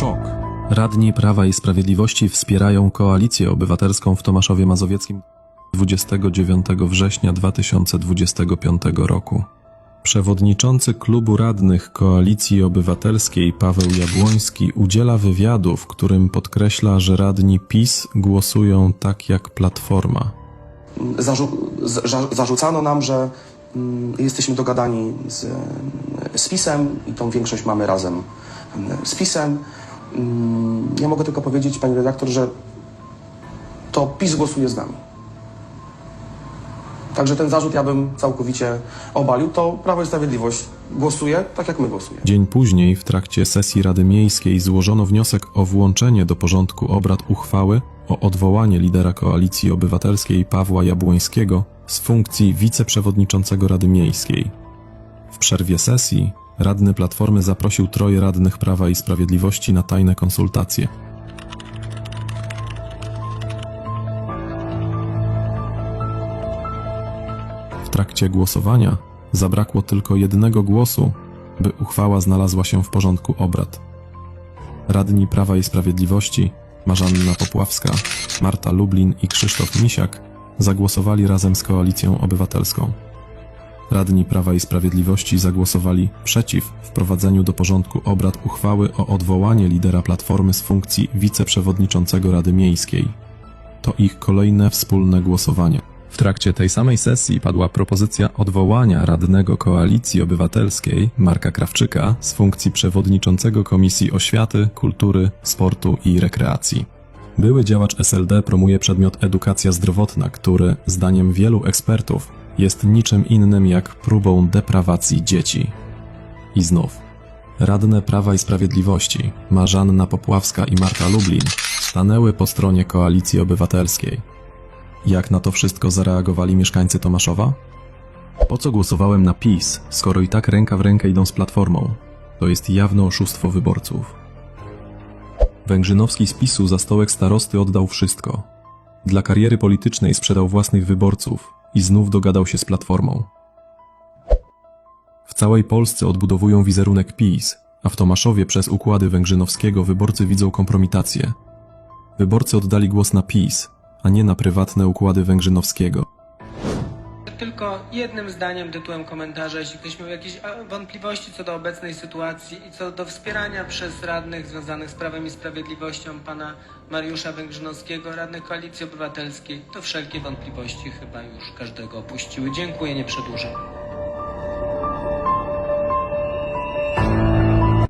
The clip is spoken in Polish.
Szok. Radni Prawa i Sprawiedliwości wspierają koalicję obywatelską w Tomaszowie Mazowieckim 29 września 2025 roku. Przewodniczący klubu radnych Koalicji Obywatelskiej Paweł Jabłoński udziela wywiadu, w którym podkreśla, że radni PiS głosują tak jak Platforma. Zarzu- za- za- zarzucano nam, że mm, jesteśmy dogadani z, z PiSem i tą większość mamy razem mm, z PiSem. Mm, Ja mogę tylko powiedzieć, pani redaktor, że to PiS głosuje z nami. Także ten zarzut ja bym całkowicie obalił. To Prawo i Sprawiedliwość głosuje tak, jak my głosujemy. Dzień później, w trakcie sesji Rady Miejskiej, złożono wniosek o włączenie do porządku obrad uchwały o odwołanie lidera Koalicji Obywatelskiej Pawła Jabłońskiego z funkcji wiceprzewodniczącego Rady Miejskiej. W przerwie sesji radny Platformy zaprosił troje radnych Prawa i Sprawiedliwości na tajne konsultacje. W trakcie głosowania zabrakło tylko jednego głosu, by uchwała znalazła się w porządku obrad. Radni Prawa i Sprawiedliwości Marzanna Popławska, Marta Lublin i Krzysztof Misiak zagłosowali razem z Koalicją Obywatelską. Radni Prawa i Sprawiedliwości zagłosowali przeciw wprowadzeniu do porządku obrad uchwały o odwołanie lidera Platformy z funkcji wiceprzewodniczącego Rady Miejskiej. To ich kolejne wspólne głosowanie. W trakcie tej samej sesji padła propozycja odwołania radnego Koalicji Obywatelskiej Marka Krawczyka z funkcji przewodniczącego Komisji Oświaty, Kultury, Sportu i Rekreacji. Były działacz SLD promuje przedmiot edukacja zdrowotna, który, zdaniem wielu ekspertów, jest niczym innym jak próbą deprawacji dzieci. I znów, radne Prawa i Sprawiedliwości Marzanna Popławska i Marta Lublin stanęły po stronie Koalicji Obywatelskiej. Jak na to wszystko zareagowali mieszkańcy Tomaszowa? Po co głosowałem na PiS, skoro i tak ręka w rękę idą z Platformą? To jest jawne oszustwo wyborców. Węgrzynowski z PiSu za stołek starosty oddał wszystko. Dla kariery politycznej sprzedał własnych wyborców i znów dogadał się z Platformą. W całej Polsce odbudowują wizerunek PiS, a w Tomaszowie przez układy Węgrzynowskiego wyborcy widzą kompromitację. Wyborcy oddali głos na PiS, a nie na prywatne układy Węgrzynowskiego. Tylko jednym zdaniem tytułem komentarza, jeśli ktoś miał jakieś wątpliwości co do obecnej sytuacji i co do wspierania przez radnych związanych z Prawem i Sprawiedliwością pana Mariusza Węgrzynowskiego, radnych Koalicji Obywatelskiej, to wszelkie wątpliwości chyba już każdego opuściły. Dziękuję, nie przedłużam.